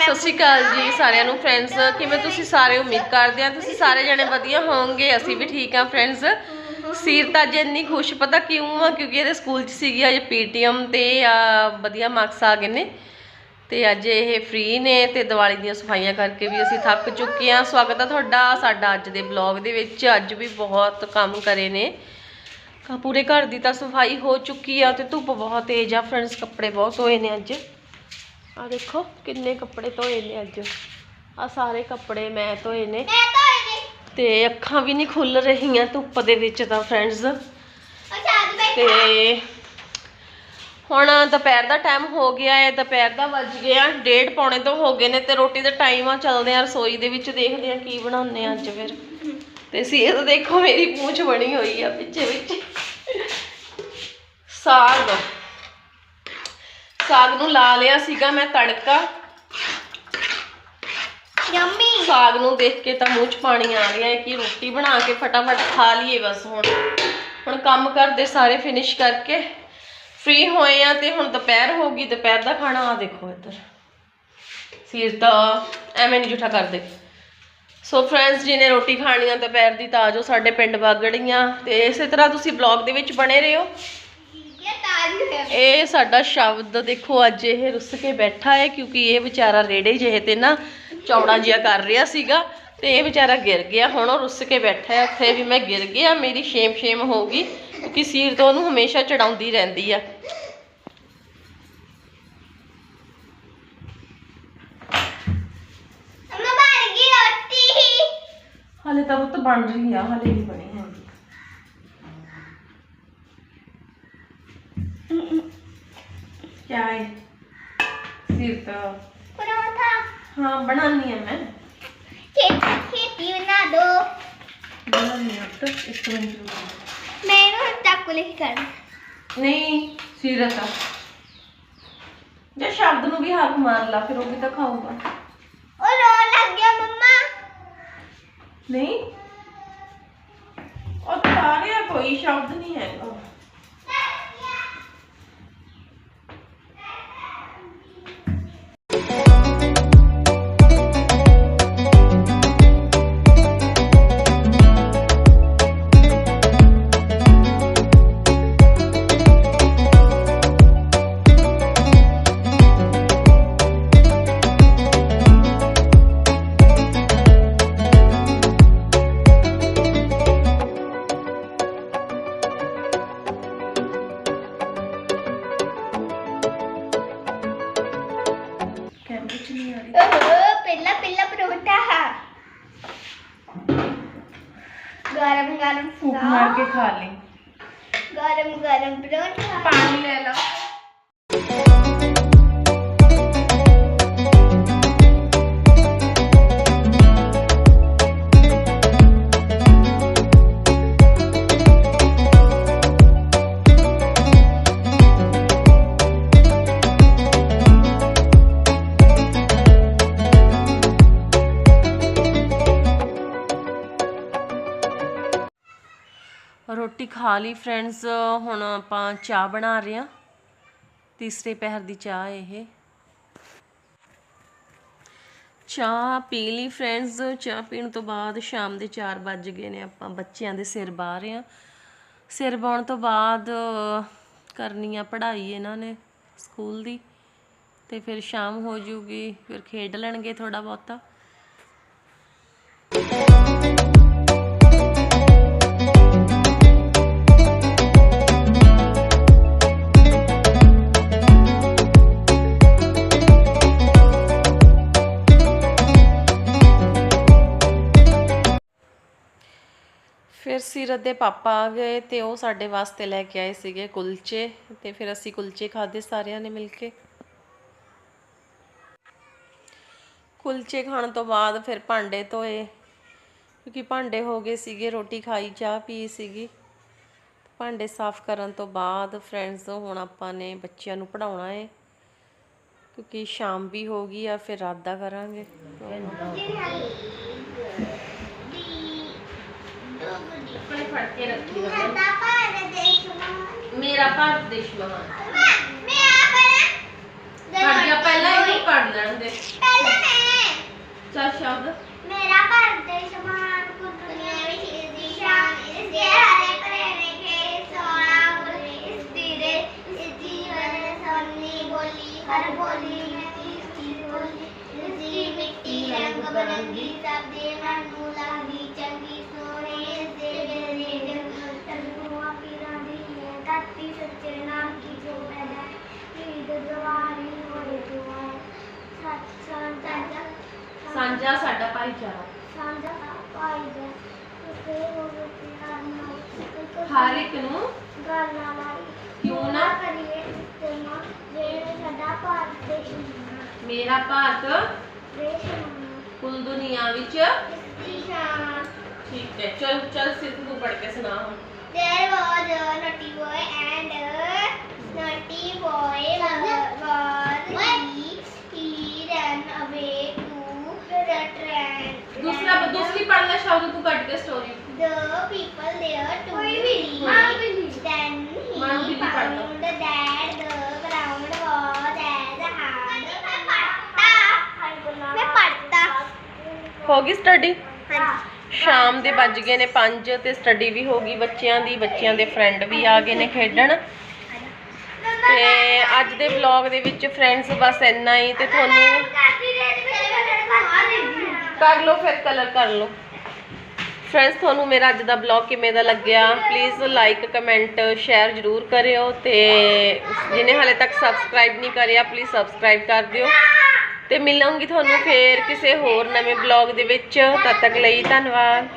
ਸਤਿ ਸ਼੍ਰੀ ਅਕਾਲ ਜੀ ਸਾਰਿਆਂ ਨੂੰ ਫਰੈਂਡਸ ਕਿਵੇਂ ਤੁਸੀਂ ਸਾਰੇ? ਉਮੀਦ ਕਰਦੇ ਆ ਤੁਸੀਂ ਸਾਰੇ ਜਣੇ ਵਧੀਆ ਹੋਵੋਗੇ, ਅਸੀਂ ਵੀ ਠੀਕ ਆ ਫਰੈਂਡਸ ਸੀਰਤ ਅੱਜ ਇੰਨੀ ਖੁਸ਼, ਪਤਾ ਕਿਉਂ ਆ? ਕਿਉਂਕਿ ਇਹਦੇ ਸਕੂਲ 'ਚ ਸੀਗੀ ਅੱਜ ਪੀਟੀਐਮ ਤੇ, ਆ, ਵਧੀਆ ਮਾਰਕਸ ਆ ਗਏ ਨੇ। ਤੇ ਅੱਜ ਇਹ ਫ੍ਰੀ ਨੇ ਤੇ ਦੀਵਾਲੀ ਦੀਆਂ ਸਫਾਈਆਂ ਕਰਕੇ ਵੀ ਅਸੀਂ ਥੱਕ ਚੁੱਕੇ ਆ ਸਵਾਗਤ ਆ ਤੁਹਾਡਾ, ਸਾਡਾ ਅੱਜ ਦੇ ਬਲੌਗ ਦੇ ਵਿੱਚ। ਅੱਜ ਵੀ ਬਹੁਤ ਕੰਮ ਕਰੇ ਨੇ। ਪੂਰੇ ਘਰ ਦੀ ਤਾਂ ਸਫ਼ਾਈ ਹੋ ਚੁੱਕੀ ਆ ਤੇ ਧੁੱਪ ਬਹੁਤ ਤੇਜ਼ ਆ ਫਰੈਂਡਸ ਕੱਪੜੇ ਬਹੁਤ ਹੋਏ ਨੇ ਅੱਜ। ਆ ਦੇਖੋ ਕਿੰਨੇ ਕੱਪੜੇ ਧੋਏ ਨੇ ਅੱਜ। ਆ ਸਾਰੇ ਕੱਪੜੇ ਮੈਂ ਧੋਏ ਨੇ। ਤਾਂ ਅੱਖਾਂ ਵੀ ਨਹੀਂ ਖੁੱਲ ਰਹੀਆਂ ਧੁੱਪ ਦੇ ਵਿੱਚ ਤਾਂ ਫਰੈਂਡਸ ਤੇ ਹੁਣ ਦੁਪਹਿਰ ਦਾ ਟਾਈਮ ਹੋ ਗਿਆ ਹੈ ਦੁਪਹਿਰ ਦਾ ਵੱਜ ਗਿਆ ਡੇਢ ਪੌਣੇ ਤੋਂ ਹੋ ਗਏ ਨੇ ਤੇ ਰੋਟੀ ਦਾ ਟਾਈਮ ਆ ਚੱਲਦੇ ਆ ਰਸੋਈ ਦੇ ਵਿੱਚ ਦੇਖਦੇ ਆ ਕੀ ਬਣਾਉਂਦੇ ਆ ਅੱਜ ਫਿਰ। ਤੇ ਸੀਰ ਦੇਖੋ ਮੇਰੀ ਪੂੰਛ ਬਣੀ ਹੋਈ ਆ ਪਿੱਛੇ ਵਿੱਚ। ਸਾਗ। ਸਾਗ ਨੂੰ ਲਾ ਲਿਆ ਸੀਗਾ ਮੈਂ ਤੜਕਾ। ਯੰਮੀ। ਸਾਗ ਨੂੰ ਦੇਖ ਕੇ ਤਾਂ ਮੂੰਹ 'ਚ ਪਾਣੀ ਆ ਰਿਹਾ ਹੈ ਕਿ ਰੋਟੀ ਬਣਾ ਕੇ ਫਟਾਫਟ ਖਾ ਲਈਏ ਬਸ ਹੁਣ। ਹੁਣ ਕੰਮ ਕਰਦੇ ਸਾਰੇ ਫਿਨਿਸ਼ ਕਰਕੇ। ਫ੍ਰੀ ਹੋਏ ਆ ਤੇ ਹੁਣ ਦੁਪਹਿਰ ਹੋ ਗਈ ਦੁਪਹਿਰ ਦਾ ਖਾਣਾ ਆ ਦੇਖੋ ਇੱਧਰ। ਸੀਰ ਤਾਂ ਐਵੇਂ ਨਹੀਂ ਜੂਠਾ ਕਰਦੇ। ਸੋ ਫਰੈਂਡਸ ਜਿਹਨੇ ਰੋਟੀ ਖਾਣੀ ਆ ਦੁਪਹਿਰ ਦੀ ਤਾਂ ਆਜੋ ਸਾਡੇ ਪਿੰਡ ਬਾਗੜੀਆਂ ਤੇ ਇਸੇ ਤਰ੍ਹਾਂ ਤੁਸੀਂ ਬਲੌਗ ਦੇ ਵਿੱਚ ਬਣੇ ਰਹੋ। ਇਹ ਸਾਡਾ ਸ਼ਬਦ ਦੇਖੋ ਅੱਜ ਇਹ ਰੁੱਸ ਕੇ ਬੈਠਾ ਹੈ ਕਿਉਂਕਿ ਇਹ ਵਿਚਾਰਾ ਰੇੜੇ ਜਿਹੇ ਤੇ ਨਾ ਚੌੜਾ ਜਿਹਾ ਕਰ ਰਿਹਾ ਸੀਗਾ ਤੇ ਇਹ ਵਿਚਾਰਾ ਗਿਰ ਗਿਆ। ਹੁਣ ਉਹ ਰੁੱਸ ਕੇ ਬੈਠਾ ਹੈ ਉੱਥੇ ਵੀ ਮੈਂ ਗਿਰ ਗਿਆ ਮੇਰੀ ਸ਼ੇਮ ਸ਼ੇਮ ਹੋਊਗੀ ਕਿਉਂਕਿ ਸੀਰ ਤੋਂ ਉਹਨੂੰ ਹਮੇਸ਼ਾ ਚੜਾਉਂਦੀ ਰਹਿੰਦੀ ਆ। ਹਾਲੇ ਤਾਂ ਪੁੱਤ ਬਣ ਰਹੀ ਆ ਹਾਲੇ ਨਹੀਂ ਬਣੀ ਹੈਗੀ ਕਿਆ ਹੈ ਸੀਰ ਤਾਂ ਪਰੌਂਠਾ ਹਾਂ ਬਣਾਉਣੀ ਆ ਮੈਂ ਛੇਤੀ ਛੇਤੀ ਬਣਾ ਦੋ ਬਣਾਉਣੀ ਆ ਪੁੱਤ ਇੱਕ ਮਿੰਟ ਰੁਕੋ ਮੈਂ ਇਹਨੂੰ ਚਾਕੂ ਲੈ ਕੇ ਕਰਨਾ ਨਹੀਂ ਸੀਰਤ ਆ ਜੇ ਸ਼ਬਦ ਨੂੰ ਵੀ ਹੱਥ ਮਾਰ ਲਾ ਫਿਰ ਉਹ ਵੀ ਤਾਂ ਖਾਊਗਾ ਉਹ ਰੋਣ ਲੱਗ ਗਿਆ ਮੰਮਾ ਨਹੀਂ ਉਹ ਤਾਂ ਰਿਹਾ ਕੋਈ ਸ਼ਬਦ ਨਹੀਂ ਹੈਗਾ ਚ ਨਹੀਂ ਆ ਰਹੀ ਓਹ ਪਹਿਲਾ ਪਹਿਲਾ ਪਰੌਂਠਾ ਗਰਮ ਗਰਮ ਫੂਕ ਮਾਰ ਕੇ ਖਾ ਲਈ। ਗਰਮ ਗਰਮ ਪਰੌਂਠਾ। ਪਾਣੀ ਲੈ ਲਾ। ਰੋਟੀ ਖਾ ਲਈ ਫਰੈਂਡਸ, ਹੁਣ ਆਪਾਂ ਚਾਹ ਬਣਾ ਰਹੇ ਹਾਂ। ਤੀਸਰੇ ਪਹਿਰ ਦੀ ਚਾਹ ਇਹ। ਚਾਹ ਪੀ ਲਈ ਫਰੈਂਡਸ, ਚਾਹ ਪੀਣ ਤੋਂ ਬਾਅਦ ਸ਼ਾਮ ਦੇ 4 ਵੱਜ ਗਏ ਨੇ, ਆਪਾਂ ਬੱਚਿਆਂ ਦੇ ਸਿਰ ਬਾਹ ਰਹੇ ਹਾਂ। ਸਿਰ ਬਾਉਣ ਤੋਂ ਬਾਅਦ ਕਰਨੀ ਆ ਪੜ੍ਹਾਈ ਇਹਨਾਂ ਨੇ ਸਕੂਲ ਦੀ, ਤੇ ਫਿਰ ਸ਼ਾਮ ਹੋ ਜੂਗੀ, ਫਿਰ ਖੇਡ ਲੈਣਗੇ ਥੋੜਾ ਬਹੁਤਾ। ਫਿਰ ਸੀਰਤ ਦੇ ਪਾਪਾ ਆ ਗਏ ਤੇ ਉਹ ਸਾਡੇ ਵਾਸਤੇ ਲੈ ਕੇ ਆਏ ਸੀਗੇ ਕੁਲਚੇ ਤੇ ਫਿਰ ਅਸੀਂ ਕੁਲਚੇ ਖਾਦੇ ਸਾਰਿਆਂ ਨੇ ਮਿਲ ਕੇ। ਕੁਲਚੇ ਖਾਣ ਤੋਂ ਬਾਅਦ ਫਿਰ ਭਾਂਡੇ ਧੋਏ, ਕਿਉਂਕਿ ਭਾਂਡੇ ਹੋ ਗਏ ਸੀਗੇ, ਰੋਟੀ ਖਾਈ, ਚਾਹ ਪੀ ਸੀਗੀ। ਭਾਂਡੇ ਸਾਫ਼ ਕਰਨ ਤੋਂ ਬਾਅਦ ਫਰੈਂਡਸ ਹੁਣ ਆਪਾਂ ਨੇ ਬੱਚਿਆਂ ਨੂੰ ਪੜਾਉਣਾ ਹੈ ਕਿਉਂਕਿ ਸ਼ਾਮ ਵੀ ਹੋ ਗਈ ਆ, ਫਿਰ ਰਾਤ ਦਾ ਕਰਾਂਗੇ। ਫੜ ਕੇ ਰੱਖੀ ਮੇਰਾ ਭਾਰਤ ਦੇਸ਼ ਪਹਿਲਾਂ ਇਹਨੂੰ ਪੜ ਲੈਣ ਦੇ। ਪਹਿਲਾਂ ਮੈਂ। ਸਾਂਝਾ ਸਾਡਾ ਭਾਈਚਾਰਾ। ਸਾਂਝਾ ਪਾਈਦਾ ਤੇ ਉਹ ਪਿਆਰ ਨਾਲ। ਹਰ ਇੱਕ ਨੂੰ ਗੱਲ ਨਾਲ ਆਈ ਕਿਉਂ ਨਾ? ਕਰੀਏ ਇਸਤੇਮਾ ਜਿਹੜਾ ਸਾਡਾ ਭਾਰਤ ਦੇਸ਼ ਮਹਾਨ ਮੇਰਾ ਭਾਰਤ ਦੇਸ਼ ਮਹਾਨ ਕੁੱਲ ਦੁਨੀਆ ਵਿੱਚ ਇਸ ਦੀ ਸ਼ਾਨ। ਠੀਕ ਹੈ ਚਲ ਚਲ ਸਿਰ ਤੂੰ ਪੜ ਕੇ ਸੁਣਾ ਹੁਣ। There was a naughty boy and a naughty boy was he. He ran away to the train. ਦੂਸਰਾ ਦੂਸਰੀ ਪੜ ਲੈ ਸ਼ਬਦ ਤੂੰ ਕੱਟ ਕੇ story The people there to believe. Then he found that the ground was as hard. ਮੈਂ ਪੜਤਾ ਹੋ ਗਈ ਸਟੱਡੀ ਹਾਂਜੀ। ਸ਼ਾਮ ਦੇ ਵੱਜ ਗਏ ਨੇ 5 ਤੇ ਸਟੱਡੀ ਵੀ ਹੋ ਗਈ ਬੱਚਿਆਂ ਦੀ ਬੱਚਿਆਂ ਦੇ ਫਰੈਂਡ ਵੀ ਆ ਗਏ ਨੇ ਖੇਡਣ। ਤੇ ਅੱਜ ਦੇ ਵਲੌਗ ਦੇ ਵਿੱਚ ਫਰੈਂਡਸ ਬਸ ਇੰਨਾ ਹੀ ਤੇ ਤੁਹਾਨੂੰ ਕਰ ਲਓ ਫਿਰ ਕਲਰ ਕਰ ਲਓ। ਫਰੈਂਡਸ ਤੁਹਾਨੂੰ ਮੇਰਾ ਅੱਜ ਦਾ ਵਲੌਗ ਕਿਵੇਂ ਦਾ ਲੱਗਿਆ? ਪਲੀਜ਼ ਲਾਈਕ ਕਮੈਂਟ ਸ਼ੇਅਰ ਜ਼ਰੂਰ ਕਰਿਓ ਤੇ ਜਿਹਨੇ ਹਾਲੇ ਤੱਕ ਸਬਸਕ੍ਰਾਈਬ ਨਹੀਂ ਕਰਿਆ ਪਲੀਜ਼ ਸਬਸਕ੍ਰਾਈਬ ਕਰ ਦਿਓ। ਤੇ ਮਿਲਾਂਗੀ ਤੁਹਾਨੂੰ ਫੇਰ ਕਿਸੇ ਹੋਰ ਨਵੇਂ ਵਲੌਗ ਦੇ ਵਿੱਚ। ਤਦ ਤੱਕ ਲਈ ਧੰਨਵਾਦ।